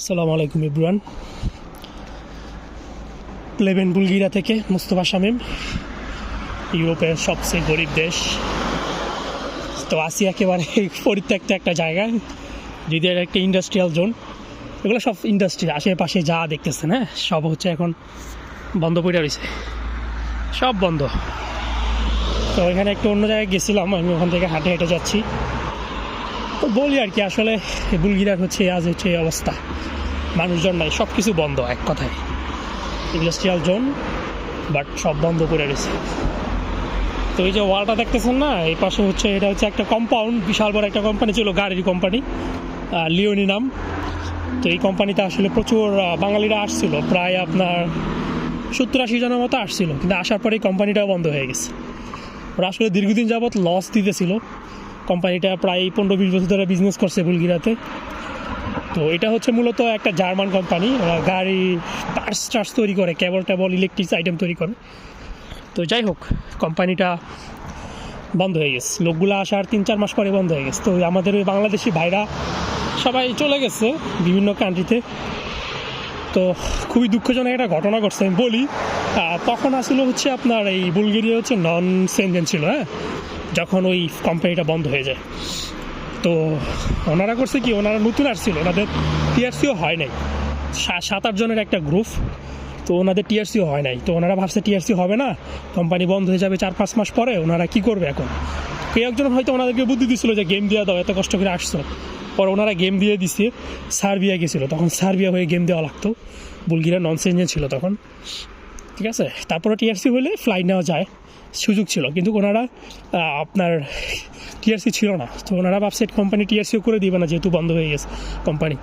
আসসালামু আলাইকুম, ইব্রান। লেবেন বুলগিরা থেকে মুস্তফা শামীম। ইউরোপের সবচেয়ে গরিব দেশ। তো আসি একেবারে পরিত্যক্ত একটা জায়গায় যদি একটা ইন্ডাস্ট্রিয়াল জোন এগুলো সব ইন্ডাস্ট্রি আশেপাশে যা দেখতেছেন হ্যাঁ? সব হচ্ছে এখন বন্ধ পড়ে রয়েছে। সব বন্ধ। তো এখানে একটু অন্য জায়গায় গেছিলাম, আমি ওখান থেকে হাঁটে হেঁটে যাচ্ছি। তো বলি আর কি, আসলে বুলগিরার হচ্ছে আজ হচ্ছে অবস্থা। মানুষজন নাই সব কিছু বন্ধ এক কথায়। ইন্ডাস্ট্রিয়াল জোন বাট সব বন্ধ করে রয়েছে তো এই যে ওয়ালটা দেখতেছেন না, এই পাশে হচ্ছে, এটা হচ্ছে একটা কম্পাউন্ড বিশাল বড় একটা কোম্পানি ছিল, গাড়ির কোম্পানি লিওনি নাম। তো এই কোম্পানিতে আসলে প্রচুর বাঙালিরা আসছিল, প্রায় আপনার সত্তর আশি জনের মতো আসছিল, কিন্তু আসার পরে এই কোম্পানিটাও বন্ধ হয়ে গেছে। ওরা আসলে দীর্ঘদিন যাবৎ লস দিতেছিল কোম্পানিটা প্রায় পনেরো বিশ বছর ধরে বিজনেস করছে বুলগিরাতে তো এটা হচ্ছে মূলত একটা জার্মান কোম্পানি গাড়ি পার্টস টার্স তৈরি করে কেবল টেবল ইলেকট্রিক্স আইটেম তৈরি করে। তো যাই হোক, কোম্পানিটা বন্ধ হয়ে গেছে। লোকগুলো আসার তিন চার মাস পরে বন্ধ হয়ে গেছে। তো আমাদের ওই বাংলাদেশি ভাইরা সবাই চলে গেছে বিভিন্ন কান্ট্রিতে তো খুবই দুঃখজনক একটা ঘটনা ঘটছে, আমি বলি। তখন আসলে হচ্ছে আপনার এই বুলগেরিয়া হচ্ছে নন সেনজেন ছিল হ্যাঁ? যখন ওই কোম্পানিটা বন্ধ হয়ে যায়। তো ওনারা করছে কি, ওনারা নতুন আসছিল ওনাদের টিআরসিও হয় নাই। সাত আট জনের একটা গ্রুপ তো ওনাদের টিআরসিও হয় নাই। তো ওনারা ভাবছে টিআরসি হবে না কোম্পানি বন্ধ হয়ে যাবে চার পাঁচ মাস পরে, ওনারা কি করবে এখন? কেউ একজন হয়তো ওনাদেরকে বুদ্ধি দিছিল যে গেম দিয়ে দাও, এত কষ্ট করে আসছো। পরে ওনারা গেম দিয়ে দিছে, সার্বিয়া গেছিল। তখন সার্বিয়া হয়ে গেম দেওয়া লাগতো। বুলগিরা নন সেঞ্জেন ছিল তখন। ঠিক আছে? তারপরে টিআরসি হলে ফ্লাইট নেওয়া যায়। সুযোগ ছিল। কিন্তু ওনারা আপনার টিআরসি ছিল না। তো ওনারা ভাবছে কোম্পানি টিআরসিও করে দিবে না, যেহেতু বন্ধ হয়ে গেছে কোম্পানি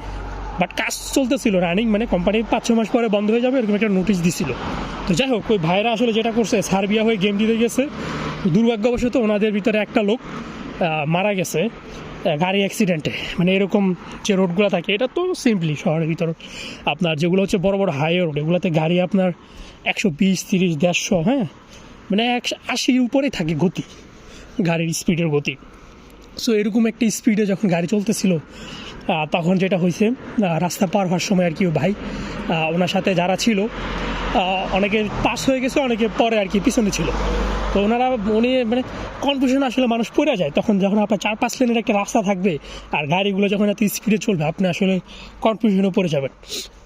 বাট কাজ চলতেছিল রানিং মানে কোম্পানি পাঁচ ছ মাস পরে বন্ধ হয়ে যাবে, এরকম একটা নোটিশ দিছিল। তো যাই হোক, ওই ভাইরা আসলে যেটা করছে, সার্বিয়া হয়ে গেম দিতে গেছে। দুর্ভাগ্যবশত ওনাদের ভিতরে একটা লোক মারা গেছে। গাড়ি অ্যাক্সিডেন্টে মানে এরকম যে রোডগুলো থাকে, এটা তো সিম্পলি শহরের ভিতর। আপনার যেগুলো হচ্ছে বড় বড় হাইওয়ে রোড এগুলোতে গাড়ি আপনার একশো বিশ, তিরিশ, দেড়শো হ্যাঁ? মানে একশো আশির উপরে থাকে গতি, গাড়ির স্পিডের গতি। সো এরকম একটা স্পিডে যখন গাড়ি চলতেছিল তখন যেটা হয়েছে রাস্তা পার হওয়ার সময় আর কি ভাই ওনার সাথে যারা ছিল অনেকে পাস হয়ে গেছে, অনেকে পরে আর কি পিছনে ছিল। তো ওনারা উনি মানে কনফিউশন আসলে মানুষ পড়ে যায়। তখন যখন আপনার চার পাঁচ লেনের একটা রাস্তা থাকবে আর গাড়িগুলো যখন এত স্পিডে চলবে, আপনি আসলে কনফিউশনে পড়ে যাবেন।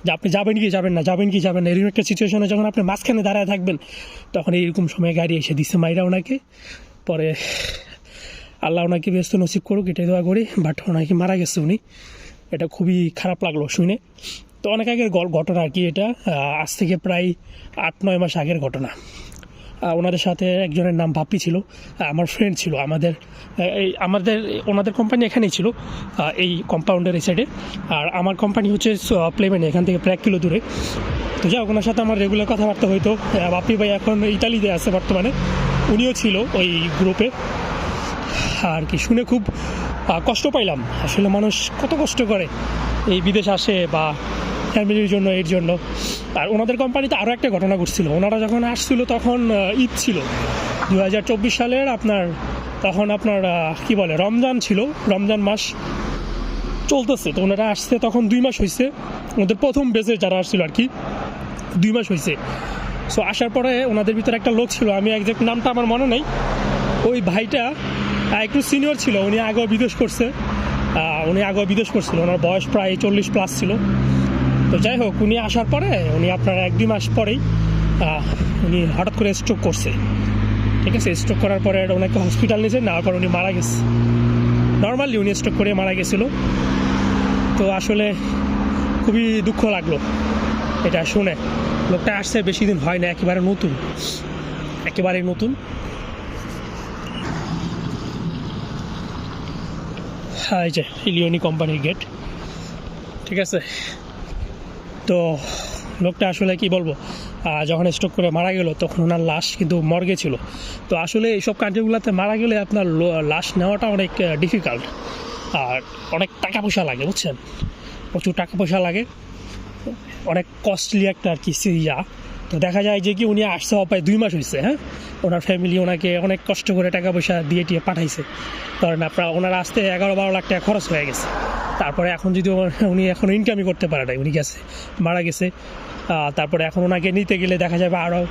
যে আপনি যাবেন কি যাবেন না, যাবেন কি যাবেন না, এরকম একটা সিচুয়েশনে যখন আপনি মাঝখানে দাঁড়ায় থাকবেন, তখন এইরকম সময় গাড়ি এসে দিচ্ছে মাইরা ওনাকে। পরে আল্লাহ ওনাকে ব্যস্ত নসিব করুক, এটাই দোয়া করি বাট ওনাকে মারা গেছে উনি। এটা খুবই খারাপ লাগল শুনে। তো অনেক আগের ঘটনা আর কি এটা। আজ থেকে প্রায় আট, নয় মাস আগের ঘটনা। ওনাদের সাথে একজনের নাম বাপ্পি ছিল আমার ফ্রেন্ড ছিল। আমাদের এই আমাদের, ওনাদের কোম্পানি এখানেই ছিল এই কম্পাউন্ডের এই সাইডে আর আমার কোম্পানি হচ্ছে প্লেমেন্ট এখান থেকে প্রায় এক কিলো দূরে। তো যাই ওনার সাথে আমার রেগুলার কথাবার্তা হইতো। বাপ্পি ভাই এখন ইতালিতে আছে বর্তমানে। উনিও ছিল ওই গ্রুপে আর কি, শুনে খুব কষ্ট পাইলাম। আসলে মানুষ কত কষ্ট করে এই বিদেশ আসে বা ফ্যামিলির জন্য, এর জন্য। আর ওনাদের কোম্পানিতে আরও একটা ঘটনা ঘটছিল। ওনারা যখন আসছিল, তখন ঈদ ছিল। দু হাজার চব্বিশ সালের আপনার, তখন আপনার কি বলে, রমজান ছিল। রমজান মাস চলতেছে। তো ওনারা আসছে তখন দুই মাস হয়েছে ওদের প্রথম বেজে যারা আসছিল আর কি, দুই মাস হয়েছে সো আসার পরে ওনাদের ভিতরে একটা লোক ছিল। আমি একজ্যাক্ট নামটা আমার মনে নেই। ওই ভাইটা একটু সিনিয়র ছিল। উনি আগেও বিদেশ করছে। উনি আগেও বিদেশ করছিল। ওনার বয়স প্রায় চল্লিশ প্লাস ছিল। তো যাই হোক, উনি আসার পরে, উনি আপনার এক দুই মাস পরেই উনি হঠাৎ করে স্ট্রোক করছে। ঠিক আছে? স্ট্রোক করার পরে ওনাকে হসপিটাল নিয়েছে নেওয়ার পর উনি মারা গেছে। নর্মালি উনি স্ট্রোক করে মারা গেছিল। তো আসলে খুবই দুঃখ লাগল। এটা শুনে। লোকটা আসছে, বেশি দিন হয় না, একেবারে নতুন। একেবারে নতুন। হ্যাঁ এই যে ইলিয়নি কোম্পানির গেট ঠিক আছে? তো লোকটা আসলে কি বলব যখন স্ট্রোক করে মারা গেল তখন ওনার লাশ কিন্তু মর্গে ছিল। তো আসলে এইসব কান্ট্রিগুলোতে মারা গেলে আপনার লাশ নেওয়াটা অনেক ডিফিকাল্ট আর অনেক টাকা পয়সা লাগে, বুঝছেন? প্রচুর টাকা পয়সা লাগে। অনেক কস্টলি একটা আর কি ইয়া তো দেখা যায় যে কি উনি আসছে প্রায় দুই মাস হয়েছে হ্যাঁ? ওনার ফ্যামিলি ওনাকে অনেক কষ্ট করে টাকা পয়সা দিয়ে টিয়ে পাঠাইছে। কারণ আপনার ওনার আসতে এগারো বারো লাখ টাকা খরচ হয়ে গেছে। তারপরে এখন যদি উনি এখন ইনকামই করতে পারে নাই, উনি গেছে, মারা গেছে তারপরে এখন ওনাকে নিতে গেলে দেখা যাবে আরও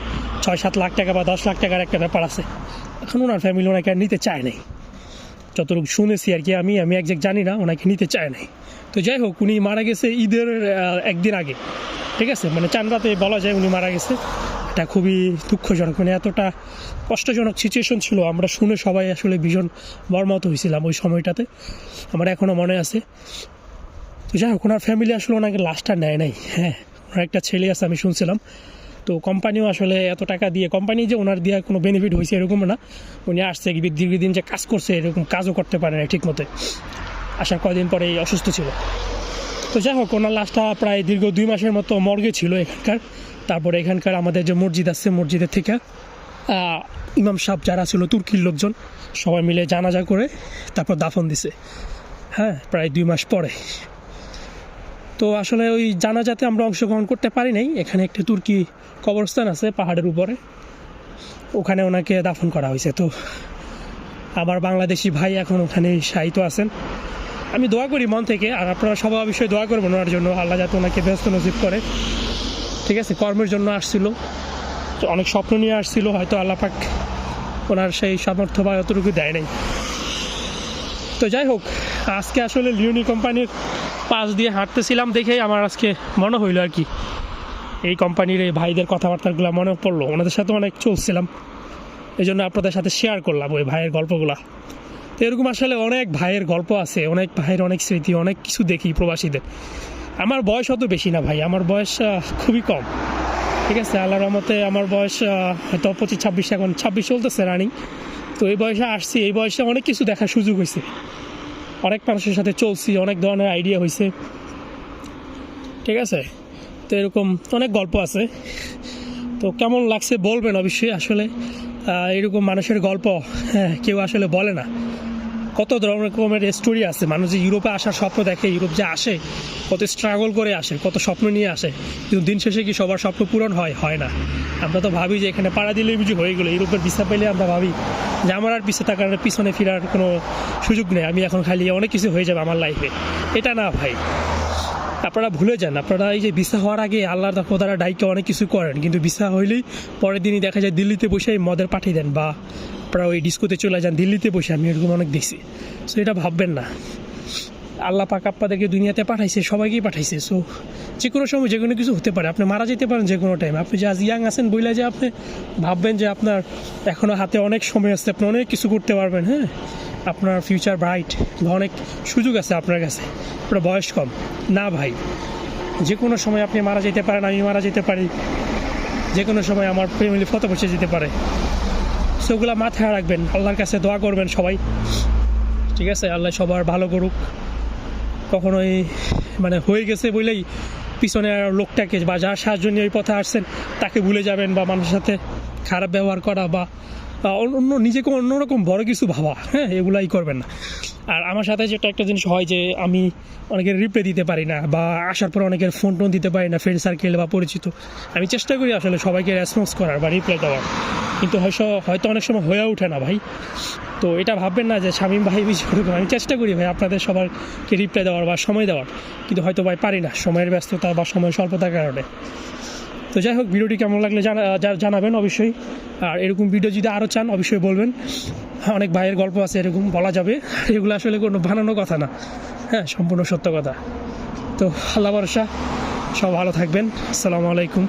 ছয় সাত লাখ টাকা বা দশ লাখ টাকার একটা ব্যাপার আছে। এখন ওনার ফ্যামিলি ওনাকে আর নিতে চায় নাই। যতটুকু শুনেছি আর কি, আমি আমি একজ্যাক্ট জানি না, ওনাকে নিতে চায় নাই। তো যাই হোক, উনি মারা গেছে ঈদের একদিন আগে। ঠিক আছে? মানে চান রাতে বলা যায় উনি মারা গেছে। এটা খুবই দুঃখজনক। মানে এতটা কষ্টজনক সিচুয়েশন ছিল, আমরা শুনে সবাই আসলে ভীষণ মর্মাহত হয়েছিলাম ওই সময়টাতে। আমার এখনও মনে আছে। তো যাই হোক, ওনার ফ্যামিলি আসলে ওনাকে লাস্টটা নেয় নাই। হ্যাঁ ওনার একটা ছেলে আছে আমি শুনছিলাম। তো কোম্পানিও আসলে এত টাকা দিয়ে কোম্পানি যে ওনার দিয়ে কোনো বেনিফিট হয়েছে এরকম না। উনি আসছে দীর্ঘদিন যে কাজ করছে, এরকম কাজও করতে পারে না ঠিক মতো আসার কয়দিন পরেই অসুস্থ ছিল। তো যাই হোক, ওনার লাশটা প্রায় দীর্ঘ দুই মাসের মতো মর্গে ছিল এখানকার। তারপরে এখানকার আমাদের যে মসজিদ আছে, মসজিদের থেকে ইমাম সাহেব যারা ছিল, তুর্কির লোকজন, সবাই মিলে জানাজা করে তারপর দাফন দিছে। হ্যাঁ প্রায় দুই মাস পরে। তো আসলে ওই জানাজাতে আমরা অংশগ্রহণ করতে পারি নাই। এখানে একটা তুর্কি কবরস্থান আছে, পাহাড়ের উপরে। ওখানে ওনাকে দাফন করা হয়েছে। তো আমার বাংলাদেশি ভাই এখন ওখানে শায়িত আছেন। আমি দোয়া করি মন থেকে, আর আপনারা সবাই অবশ্যই দোয়া করবেন ওনার জন্য। আল্লাহ যাতে ওনাকে ব্যস্ত নজিব করে। ঠিক আছে, কর্মের জন্য আসছিল। অনেক স্বপ্ন নিয়ে আসছিল, হয়তো আল্লাহ পাক ওনার সেই সামর্থ্য বা অতটুকু দেয় নাই। তো যাই হোক, আজকে আসলে লিওনি কোম্পানির পাশ দিয়ে হাঁটতেছিলাম দেখেই আমার আজকে মনে হইল আর কি। এই কোম্পানির এই ভাইদের কথাবার্তাগুলো মনে পড়ল, ওনাদের সাথে অনেক চলছিলাম। এই জন্য আপনাদের সাথে শেয়ার করলাম ওই ভাইয়ের গল্পগুলা। তো এরকম আসলে অনেক ভাইয়ের গল্প আছে, অনেক ভাইয়ের অনেক স্মৃতি, অনেক কিছু দেখি প্রবাসীদের। আমার বয়স অত বেশি না ভাই, আমার বয়স খুবই কম। ঠিক আছে, আল্লাহর রহমতে আমার বয়স হয়তো পঁচিশ, ছাব্বিশ, এখন ছাব্বিশ চলতেছে রানিং তো এই বয়সে আসছি, এই বয়সে অনেক কিছু দেখার সুযোগ হয়েছে। অনেক মানুষের সাথে চলছি, অনেক ধরনের আইডিয়া হয়েছে। ঠিক আছে, তো এরকম অনেক গল্প আছে। তো কেমন লাগছে বলবেন অবশ্যই আসলে। এরকম মানুষের গল্প হ্যাঁ কেউ আসলে বলে না। কত রকমের স্টোরি আছে? মানুষ যে ইউরোপে আসার স্বপ্ন দেখে, ইউরোপ যে আসে, কত স্ট্রাগল করে আসে, কত স্বপ্ন নিয়ে আসে, কিন্তু দিন শেষে কি সবার স্বপ্ন পূরণ হয়? হয় না। আমরা তো ভাবি যে এখানে পাড়া দিলেই বুঝি হয়ে গেলো। ইউরোপের ভিসা পেলে আমরা ভাবি যে আমার আর পিছিয়ে থাকার পিছনে ফেরার কোনো সুযোগ নেই। আমি এখন খালি অনেক কিছু হয়ে যাবে আমার লাইফে এটা না ভাই। আপনারা ভুলে যান। আপনারা এই যে ভিসা হওয়ার আগে আল্লাহর খোদারা ডাইকে অনেক কিছু করেন, কিন্তু ভিসা হইলেই পরের দিনই দেখা যায় দিল্লিতে বসে মদের পাঠিয়ে দেন, বা আপনারা ওই ডিস্কোতে চলে যান, দিল্লিতে বসে আমি এরকম অনেক দেখছি। সো এটা ভাববেন না। আল্লাহ পাক আপনাদেরকে দুনিয়াতে পাঠাইছে, সবাইকেই পাঠাইছে। সো যে কোনো সময় যে কোনো কিছু হতে পারে। আপনি মারা যেতে পারেন যে কোনো টাইম আপনি যে আজ ইয়াং আছেন বইলে যে আপনি ভাববেন যে আপনার এখনও হাতে অনেক সময় আছে, আপনি অনেক কিছু করতে পারবেন হ্যাঁ? আপনার ফিউচার ব্রাইট বা অনেক সুযোগ আছে আপনার কাছে। আপনার বয়স কম। না ভাই, যে কোনো সময় আপনি মারা যেতে পারেন, আমি মারা যেতে পারি। যে কোনো সময় আমার ফ্যামিলি ফটো বসে যেতে পারে। সেগুলো মাথায় রাখবেন। আল্লাহর কাছে দোয়া করবেন সবাই। ঠিক আছে? আল্লাহ সবার ভালো করুক। কখনোই মানে হয়ে গেছে বলেই পিছনে লোকটাকে বা যার সাহায্য নিয়ে ওই পথে আসছেন, তাকে ভুলে যাবেন বা মানুষের সাথে খারাপ ব্যবহার করা বা অন্য নিজেকে অন্যরকম বড় কিছু ভাবা হ্যাঁ এগুলাই করবেন না। আর আমার সাথে যেটা একটা জিনিস হয় যে আমি অনেকের রিপ্লাই দিতে পারি না বা আসার পর অনেকের ফোন টোন দিতে পারি না ফ্রেন্ড সার্কেল বা পরিচিত। আমি চেষ্টা করি আসলে সবাইকে রেসপন্স করার বা রিপ্লাই দেওয়ার। কিন্তু হয়তো হয়তো অনেক সময় হয়ে ওঠে না ভাই। তো এটা ভাববেন না যে স্বামী ভাই ওরকম আমি চেষ্টা করি ভাই আপনাদের সবাইকে রিপ্লাই দেওয়ার বা সময় দেওয়ার। কিন্তু হয়তো ভাই পারি না সময়ের ব্যস্ততা বা সময় স্বল্পতার কারণে। তো যাই হোক, ভিডিওটি কেমন লাগলে জানাবেন অবশ্যই। আর এরকম ভিডিও যদি আরও চান, অবশ্যই বলবেন। অনেক ভাইয়ের গল্প আছে, এরকম বলা যাবে। এগুলো আসলে কোনো বানানো কথা না। হ্যাঁ সম্পূর্ণ সত্য কথা। তো, আল্লাহ ভরসা। সব ভালো থাকবেন। আসসালামু আলাইকুম।